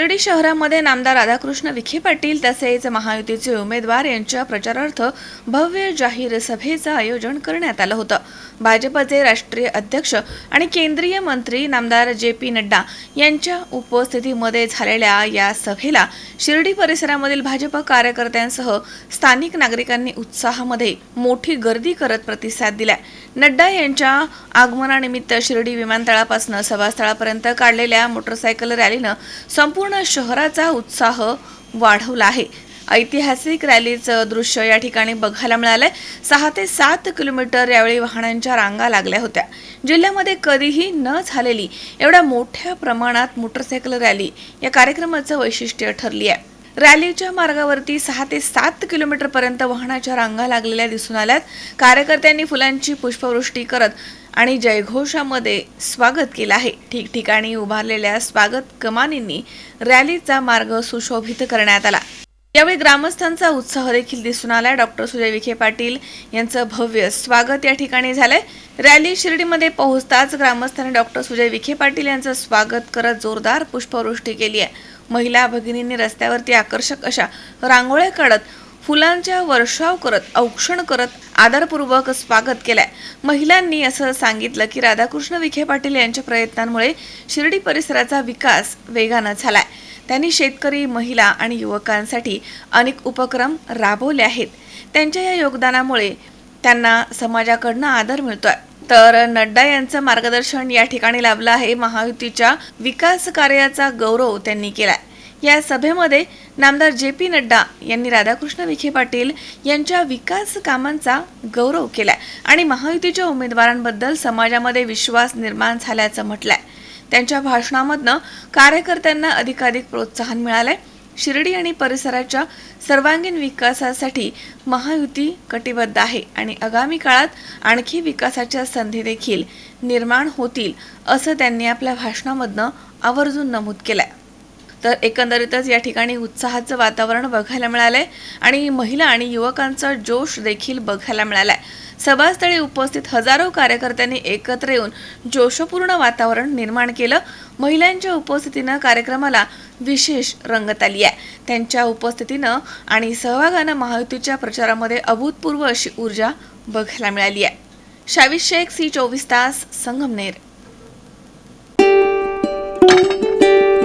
शिर्डी शहरामध्ये नामदार राधाकृष्ण विखे पाटील तसेच महायुतीचे उमेदवार यांच्या प्रचारार्थ भव्य जाहीर सभेचं आयोजन करण्यात आलं होतं. भाजपचे राष्ट्रीय अध्यक्ष आणि केंद्रीय मंत्री नामदार जे पी नड्डा यांच्या उपस्थितीमध्ये झालेल्या या सभेला शिर्डी परिसरामधील भाजप कार्यकर्त्यांसह स्थानिक नागरिकांनी उत्साहामध्ये मोठी गर्दी करत प्रतिसाद दिलाय. नड्डा यांच्या आगमनानिमित्त शिर्डी विमानतळापासून सभास्थळापर्यंत काढलेल्या मोटरसायकल रॅलीनं संपूर्ण शहराचा उत्साह वाढवला आहे. ऐतिहासिक रॅलीचं दृश्य या ठिकाणी बघायला मिळालंय. सहा ते सात किलोमीटर यावेळी वाहनांच्या रांगा लागल्या होत्या. जिल्ह्यामध्ये कधीही न झालेली एवढ्या मोठ्या प्रमाणात मोटरसायकल रॅली या कार्यक्रमाचं वैशिष्ट्य ठरली आहे. रॅलीच्या मार्गावरती सहा ते सात किलोमीटर पर्यंत वाहनाच्या रांगा लागलेल्या दिसून आल्यात. कार्यकर्त्यांनी फुलांची पुष्पवृष्टी करत आणि जयघोषामध्ये स्वागत केलं आहे. ठिकठिकाणी उभारलेल्या स्वागत कमानींनी रॅलीचा मार्ग सुशोभित करण्यात आला. यावेळी ग्रामस्थांचा उत्साह देखील दिसून आला डॉक्टर सुजय विखे पाटील यांचं भव्य स्वागत या ठिकाणी झालंय. रॅली शिर्डीमध्ये पोहोचताच ग्रामस्थांनी डॉक्टर सुजय विखे पाटील यांचं स्वागत करत जोरदार पुष्पवृष्टी केली आहे. महिला भगिनींनी रस्त्यावरती आकर्षक अशा रांगोळ्या काढत फुलांच्या वर्षाव करत औक्षण करत आदरपूर्वक स्वागत केलंय. महिलांनी असं सांगितलं की राधाकृष्ण विखे पाटील यांच्या प्रयत्नांमुळे शिर्डी परिसराचा विकास वेगानं झालाय. त्यांनी शेतकरी महिला आणि युवकांसाठी अनेक उपक्रम राबवले आहेत. त्यांच्या या योगदानामुळे त्यांना समाजाकडनं आदर मिळतोय. तर नड्डा यांचं मार्गदर्शन या ठिकाणी लाभलं आहे. महायुतीच्या विकास कार्याचा गौरव त्यांनी केलाय. या सभेमध्ये नामदार जे पी नड्डा यांनी राधाकृष्ण विखे पाटील यांच्या विकास कामांचा गौरव केलाय आणि महायुतीच्या उमेदवारांबद्दल समाजामध्ये विश्वास निर्माण झाल्याचं म्हटलंय. त्यांच्या भाषणामधनं कार्यकर्त्यांना अधिकाधिक प्रोत्साहन मिळालंय. शिर्डी आणि परिसराच्या सर्वांगीण विकासासाठी महायुती कटिबद्ध आहे आणि आगामी काळात आणखी विकासाच्या संधी देखील निर्माण होतील असं त्यांनी आपल्या भाषणामधनं आवर्जून नमूद केलंय. तर एकंदरीतच या ठिकाणी उत्साहाचं वातावरण बघायला मिळालं आहे आणि महिला आणि युवकांचा जोश देखील बघायला मिळाला आहे सभास्थळी उपस्थित हजारो कार्यकर्त्यांनी एकत्र येऊन जोशपूर्ण वातावरण निर्माण केलं. महिलांच्या उपस्थितीनं कार्यक्रमाला विशेष रंगत आली आहे. त्यांच्या उपस्थितीनं आणि सहभागानं महायुतीच्या प्रचारामध्ये अभूतपूर्व अशी ऊर्जा बघायला मिळाली आहे. शावीस शेख सी चोवीस तास संगमनेर.